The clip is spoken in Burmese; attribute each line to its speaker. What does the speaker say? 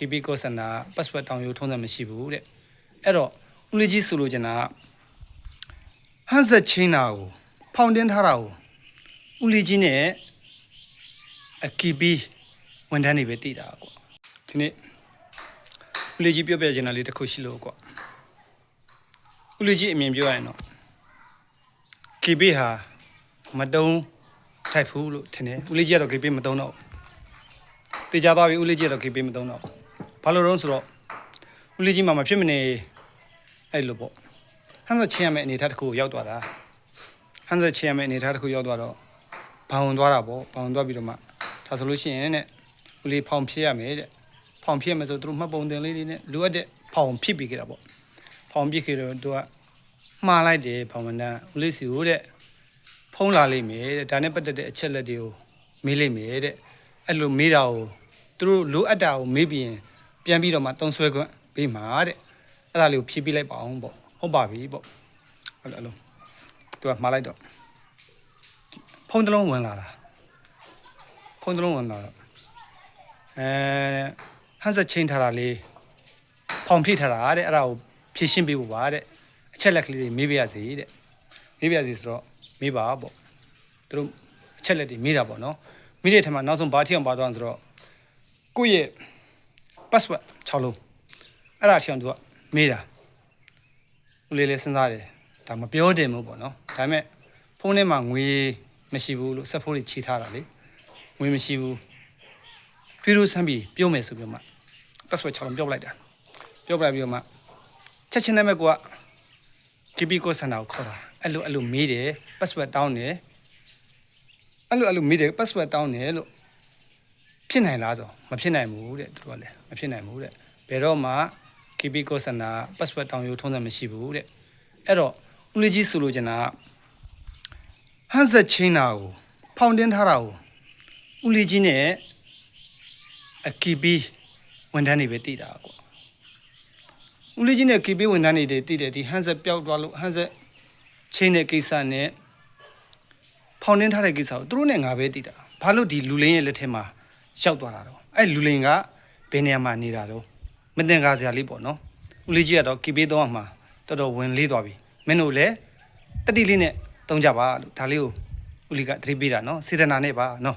Speaker 1: KB call center password တောင်းယူထုံးစံမရှိဘူးတဲ့အဲ့တော့ဦးလေးကြီးဆိုလိုချင်တာကဟန်ဆက်ချင်းတာကိုဖောင်တင်းထားတာကိုဦးလေးကြီးနဲ့အ KB ဝန်ထမ်းတွေပဲတည်တာကွာဒီနေ့ဦးလေးကြီးပြောပြချင်တာလေးတစ်ခုရှိလို့ကွာဦးလေးကြီးအမြင်ပြောရရင်တော့ KB ဟာမတုံးထိုက်ဘူးလို့ထင်တယ်ဦးလေးကြီးကတော့ KB မတုံးတော့ဘူးတေချာသွားပြီဦးလေးကြီးကတော့ KB မတုံးတော့ ဘူးဘာလို့လဲဆိုတော့ဦးလေးကြီးမှမဖြစ်မနေအဲ့လိုပေါ့ဟန်ဆက်ချင်းရမယ့်အနေအထားတစ်ခုကိုရောက်သွားတာဟန်ဆက်ချင်းရမယ့်အနေအထားတစ်ခုရောက်သွားတော့ဘောင်ဝင်သွားတာပေါ့ဘောင်ဝင်သွားပြီးတော့မှဒါဆိုလို့ရှိရင်တဲ့ဦးလေးဖောင်ဖြစ်ရမယ်တဲ့ဖောင်ဖြစ်ရမယ်ဆိုသူတို့မှတ်ပုံတင်လေးလေးနဲ့လိုအပ်တဲ့ဖောင်ဖြစ်ပြီးကြတာပေါ့ဖောင်ဖြစ်ခဲ့တော့သူကမှားလိုက်တယ်ဖောင်မနန်းဦးလေးစီကိုတဲ့ဖုံးလာလိမ့်မယ်တဲ့ဒါနဲ့ပတ်သက်တဲ့အချက်လက်တွေကိုမေးလိမ့်မယ်တဲ့အဲ့လိုမေးတာကိုသူတို့လိုအပ်တာကိုမေးပြီးရင် ပြန်ပြီးတော့မှတုံးဆွဲခွင့်ပေးမှာတဲ့အဲ့ဒါလေးကိုဖြည့်ပြလိုက်ပါအောင်ပေါ့ဟုတ်ပါပြီပေါ့အဲ့လိုအဲ့လိုသူကမှားလိုက်တော့ဖုံးတစ်လုံးဝင်လာတာဖုံးတစ်လုံးဝင်လာတော့အဲဟန်ဆက်ချင်းထားတာလေးဖောင်ဖြည့်ထားတာတဲ့အဲ့ဒါကိုဖြည့်ရှင်းပေးဖို့ပါတဲ့အချက်လက်ကလေးတွေမေးပြရစီတဲ့မေးပြစီဆိုတော့မေးပါပေါ့သူတို့အချက်လက်တွေမေးတာပေါ့နော်မေးတဲ့ထက်မှာနောက်ဆုံးဘာထီအောင်ပါသွားအောင်ဆိုတော့ကိုယ့်ရဲ့ password 6လုံးအဲ့ဒါထီအောင်သူကမေးတာဦးလေးလေးစဉ်းစားတယ်ဒါမပြောတယ်မို့ပေါ့နော်ဒါပေမဲ့ဖုန်းထဲမှာငွေမရှိဘူးလို့ဆက်ဖို့တွေခြေထားတာလေငွေမရှိဘူးဖီရိုဆမ်းပြီးပြုံးမယ်ဆိုပြီးတော့မှ password 6လုံးပြောပလိုက်တာပြောပလိုက်ပြီးတော့မှချက်ချင်းနဲ့မဲ့ကိုက KB ကိုစန္ဒာကိုခေါ်တာအဲ့လိုအဲ့လိုမေးတယ် password တောင်းတယ်အဲ့လိုအဲ့လိုမေးတယ် password တောင်းတယ်လို့ ဖြစ်နိုင်လားဆိုမဖြစ်နိုင်ဘူးတဲ့သူတို့ကလည်းမဖြစ်နိုင်ဘူးတဲ့ဘယ်တော့မှ KB ကိုစန္ဒာ password တောင်းယူထုံးစံမရှိဘူးတဲ့အဲ့တော့ဦးလေးကြီးဆိုလိုချင်တာကဟန်ဆက်ချင်းတာကိုဖောင်တင်းထားတာကိုဦးလေးကြီးနဲ့အ KB ဝန်ထမ်းတွေပဲတည်တာကွာဦးလေးကြီးနဲ့ KB ဝန်ထမ်းတွေတည်တယ်ဒီဟန်ဆက်ပျောက်သွားလို့ဟန်ဆက်ချင်းတဲ့ကိစ္စနဲ့ဖောင်နှင်းထားတဲ့ကိစ္စကိုသူတို့နဲ့ငါပဲတည်တာဘာလို့ဒီလူလင်းရဲ့လက်ထဲမှာ ရောက်သွားတာတော့အဲ့လူလင်းကဘယ်နေရာမှာနေတာတော့မတင်ကားစရာလေးပေါ့နော်ဦးလေးကြီးကတော့ KB တော့မှတော်တော်ဝင်လေးသွားပြီမင်းတို့လည်းတတိလေးနဲ့တုံးကြပါလို့ဒါလေးကိုဦးလေးကသတိပေးတာနော်စေတနာနဲ့ပါနော်